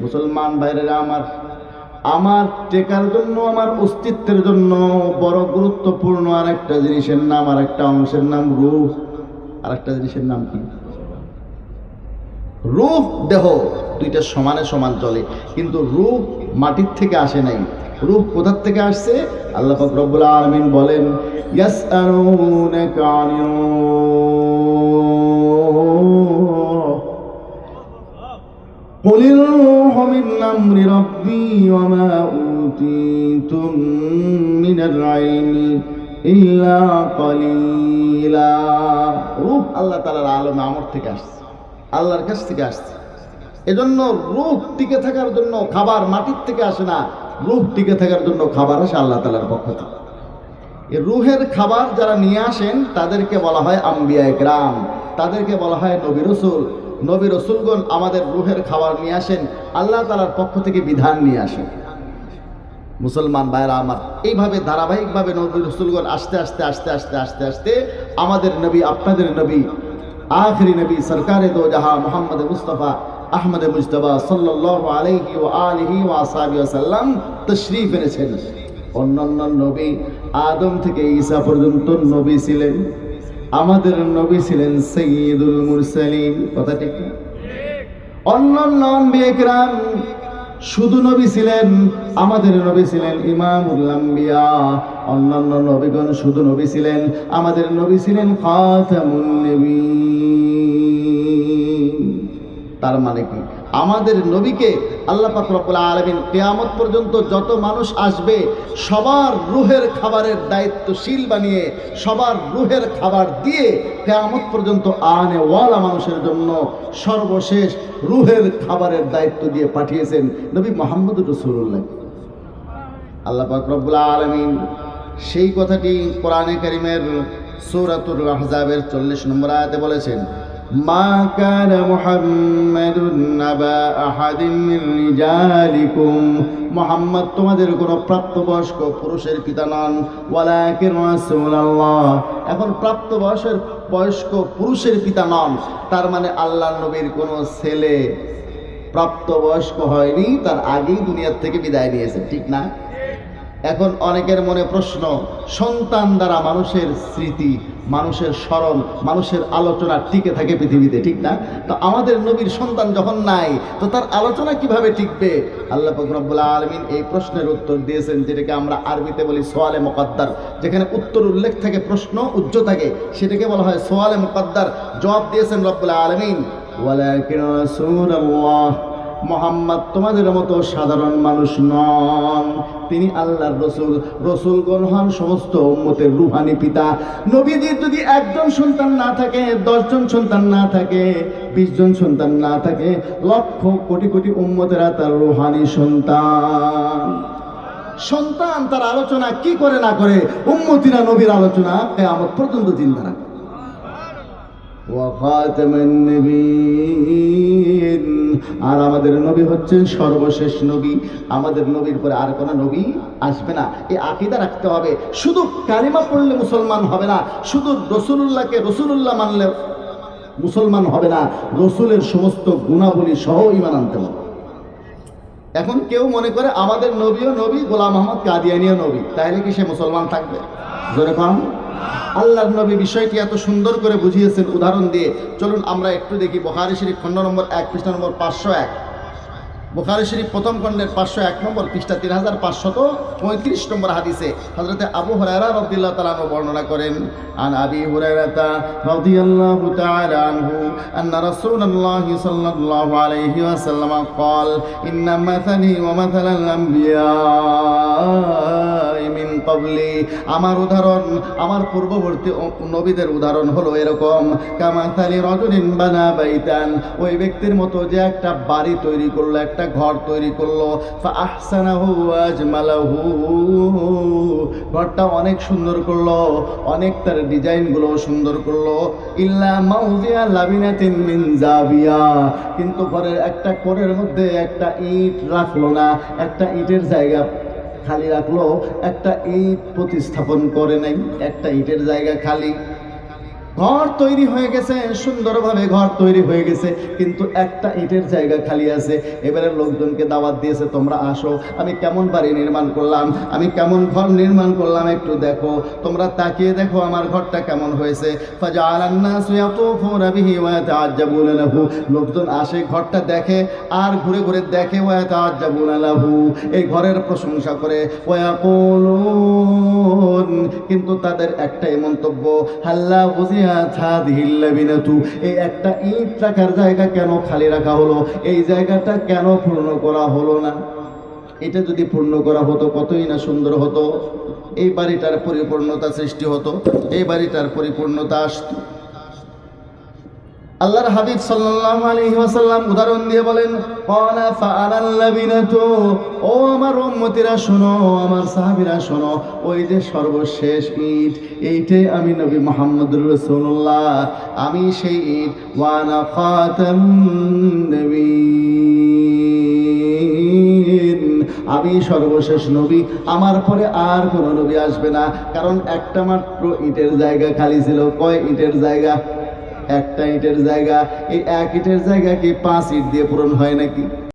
মুসলমান বাইরেরা আমার আমার টেকার জন্য আমার অস্তিত্বের জন্য বড় গুরুত্বপূর্ণ আর একটা জিনিসের নাম আর একটা অংশের নাম রূপ। আর একটা জিনিসের নাম কি? রূপ দেহ দুইটা সমানে সমান চলে। কিন্তু রূপ মাটির থেকে আসে নাই। রূপ কোথার থেকে আসছে? আল্লাহ রব্বুল আলামিন বলেন আনির أمر ربي وما أوتيتم من العلم إلا قليلا রূপ আল্লাহ তালার আলমে আমর থেকে আসছে আল্লাহর কাছ থেকে আসছে এজন্য রূপ টিকে থাকার জন্য খাবার মাটির থেকে আসে না রূপ টিকে থাকার জন্য খাবার আসে আল্লাহ তালার পক্ষ থেকে এই রুহের খাবার যারা নিয়ে আসেন তাদেরকে বলা হয় আম্বিয়া গ্রাম তাদেরকে বলা হয় নবী রসুল নবী রসুলগণ আমাদের রুহের খাবার নিয়ে আসেন, আল্লাহ তালার পক্ষ থেকে বিধান নিয়ে আসেন। মুসলমান ভাইরা আমার, এইভাবে ধারাবাহিকভাবে নবী রসুলগণ আস্তে আস্তে আস্তে আস্তে আস্তে আস্তে আমাদের নবী, আপনাদের নবী, আখরি নবী, সরকারে দো জাহা মোহাম্মদ মুস্তফা আহমদ মুস্তফা সাল্লাল্লাহু আলাইহি ওয়া আলিহি ওয়া আসহাবি ওয়াসাল্লাম তশরীফ এনেছেন। অন্যান্য নবী আদম থেকে ঈসা পর্যন্ত নবী ছিলেন। আমাদের নবী ছিলেন সৈয়দুল মুরসালিন। কথা ঠিক না? অন্যান্য আম্বিয়াকরাম শুধু নবী ছিলেন, আমাদের নবী ছিলেন ইমামুল আম্বিয়া। অন্যান্য নবীগণ শুধু নবী ছিলেন, আমাদের নবী ছিলেন খাতামুন নবী। তার মানে কি? আমাদের নবীকে আল্লাহ পাক আলমিন কিয়ামত পর্যন্ত যত মানুষ আসবে, সবার রুহের খাবারের দায়িত্বশীল বানিয়ে, সবার রুহের খাবার দিয়ে কিয়ামত পর্যন্ত আনে ওয়ালা মানুষের জন্য সর্বশেষ রুহের খাবারের দায়িত্ব দিয়ে পাঠিয়েছেন নবী মোহাম্মদ রসুল্লাহ আল্লাহ পাক আলমিন সেই কথাটি কোরআনে কারিমের সূরাতুল আহজাবের চল্লিশ নম্বর আয়াতে বলেছেন মা কান মুহাম্মাদুন নাবা আহাদিন মিন রিজালিকুম। মুহাম্মদ, তোমাদের কোনো প্রাপ্তবয়স্ক পুরুষের পিতা নন, ওয়ালাকিন রাসূলুল্লাহ। এখন প্রাপ্তবয়সের বয়স্ক পুরুষের পিতা নন, তার মানে আল্লাহর নবীর কোনো ছেলে প্রাপ্তবয়স্ক হয়নি, তার আগেই দুনিয়ার থেকে বিদায় নিয়েছে, ঠিক না? এখন অনেকের মনে প্রশ্ন, সন্তান দ্বারা মানুষের স্মৃতি, মানুষের স্মরণ, মানুষের আলোচনা টিকে থাকে পৃথিবীতে, ঠিক না? তো আমাদের নবীর সন্তান যখন নাই, তো তার আলোচনা কীভাবে টিকবে? আল্লাহ ফকরবুল্লা আলমিন এই প্রশ্নের উত্তর দিয়েছেন, যেটাকে আমরা আরবিতে বলি সোয়ালে মোকাদ্দার, যেখানে উত্তর উল্লেখ থাকে, প্রশ্ন উজ্জ থাকে। সেটাকে বলা হয় সোয়ালে মোকাদ্দার। জবাব দিয়েছেন রব্বুল্লা আলমিন মোহাম্মদ তোমাদের মতো সাধারণ মানুষ নন। তিনি আল্লাহর রসুল, রসুলগণ হন সমস্ত উম্মতের রুহানি পিতা। নবীজির যদি একজন সন্তান না থাকে, দশজন সন্তান না থাকে বিশ জন সন্তান না থাকে, লক্ষ কোটি কোটি উম্মতেরা তার রুহানি সন্তান। সন্তান তার আলোচনা কি করে না করে? উম্মতিরা নবীর আলোচনা কেয়ামত পর্যন্ত চিন্তা রাখে ওয়াখাতাম নবীন আর আমাদের নবী হচ্ছেন সর্বশেষ নবী। আমাদের নবীর পরে আর কোনো নবী আসবে না। এই আকিদা রাখতে হবে। শুধু কালিমা পড়লে মুসলমান হবে না, শুধু রসুলুল্লাহকে রসুলুল্লাহ মানলে মুসলমান হবে না, রসুলের সমস্ত গুণাবলী সহ ইমান আনতে হবে। এখন কেউ মনে করে আমাদের নবীও নবী, গোলাম মোহাম্মদ কাদিয়ানিও নবী তাহলে কি সে মুসলমান থাকবে? জোরে আল্লাহর নবী বিষয়টি এত সুন্দর করে বুঝিয়েছেন উদাহরণ দিয়ে চলুন আমরা একটু দেখি বোখারি শরীফ খণ্ড নম্বর এক পৃষ্ঠা নম্বর পাঁচশো এক বোখারি শরীফ প্রথম খণ্ডের পাঁচশো এক নম্বর পৃষ্ঠা তিন হাজার পাঁচশত পঁয়ত্রিশ নম্বর হাদিসে হজরতে আবু হরাইরা রদিল্লাহ তালানো বর্ণনা করেন عن أبي هريرة رضي الله تعالى عنه أن رسول الله صلى الله عليه وسلم قال إن مثلي ومثل الأنبياء কবলি আমার উদাহরণ, আমার পূর্ববর্তী নবীদের উদাহরণ হলো এরকম। কামাথালি রজনীন বানা বাইতান। ওই ব্যক্তির মতো যে একটা বাড়ি তৈরি করল, একটা ঘর তৈরি করল। আহসানাহু ঘরটা অনেক সুন্দর করল, অনেক তার ডিজাইনগুলো সুন্দর করল। ইল্লা মাউজিয়া জাবিয়া। কিন্তু ঘরের একটা কোরের মধ্যে একটা ইট রাখল না, একটা ইটের জায়গা খালি রাখল একটা ইট প্রতিস্থাপন করে নাই একটা ইটের জায়গা খালি। ঘর তৈরি হয়ে গেছে, সুন্দরভাবে ঘর তৈরি হয়ে গেছে, কিন্তু একটা ইটের জায়গা খালি আছে। এবারে লোকজনকে দাওয়াত দিয়েছে, তোমরা আসো, আমি কেমন বাড়ি নির্মাণ করলাম, আমি কেমন ঘর নির্মাণ করলাম একটু দেখো, তোমরা তাকিয়ে দেখো আমার ঘরটা কেমন হয়েছে। লোকজন আসে, ঘরটা দেখে, আর ঘুরে ঘুরে দেখে এই ঘরের প্রশংসা করে কিন্তু তাদের একটাই মন্তব্য, হাল্লা বুঝিয়াত লাবিনাতু, এই একটা ইট রাখার জায়গা কেন খালি রাখা হলো? এই জায়গাটা কেন পূর্ণ করা হলো না? এটা যদি পূর্ণ করা হতো, কতই না সুন্দর হতো? এই বাড়িটার পরিপূর্ণতা সৃষ্টি হতো, এই বাড়িটার পরিপূর্ণতা আসতো। আল্লাহর হাবিব সাল্লাল্লাহু আলাইহি ওয়াসাল্লাম উদাহরণ দিয়ে বলেন, ক্বালা ফাআলাল লাবিনাতু ও আমার উম্মতিরা শোনো, আমার সাহাবীরা শোনো, ওই যে সর্বশেষ ইট এইটাই আমি নবী মুহাম্মদুর রাসূলুল্লাহ, আমি সেই ইট ওয়ানা খাতাম নবীন, আমি সর্বশেষ নবী, আমার পরে আর কোনো নবী আসবে না, কারণ একটা মাত্র ইটের জায়গা খালি ছিল, কয় ইটের জায়গা? একটা ইটের জায়গা এই এক ইটের জায়গা কি পাঁচ ইট দিয়ে পূরণ হয় নাকি?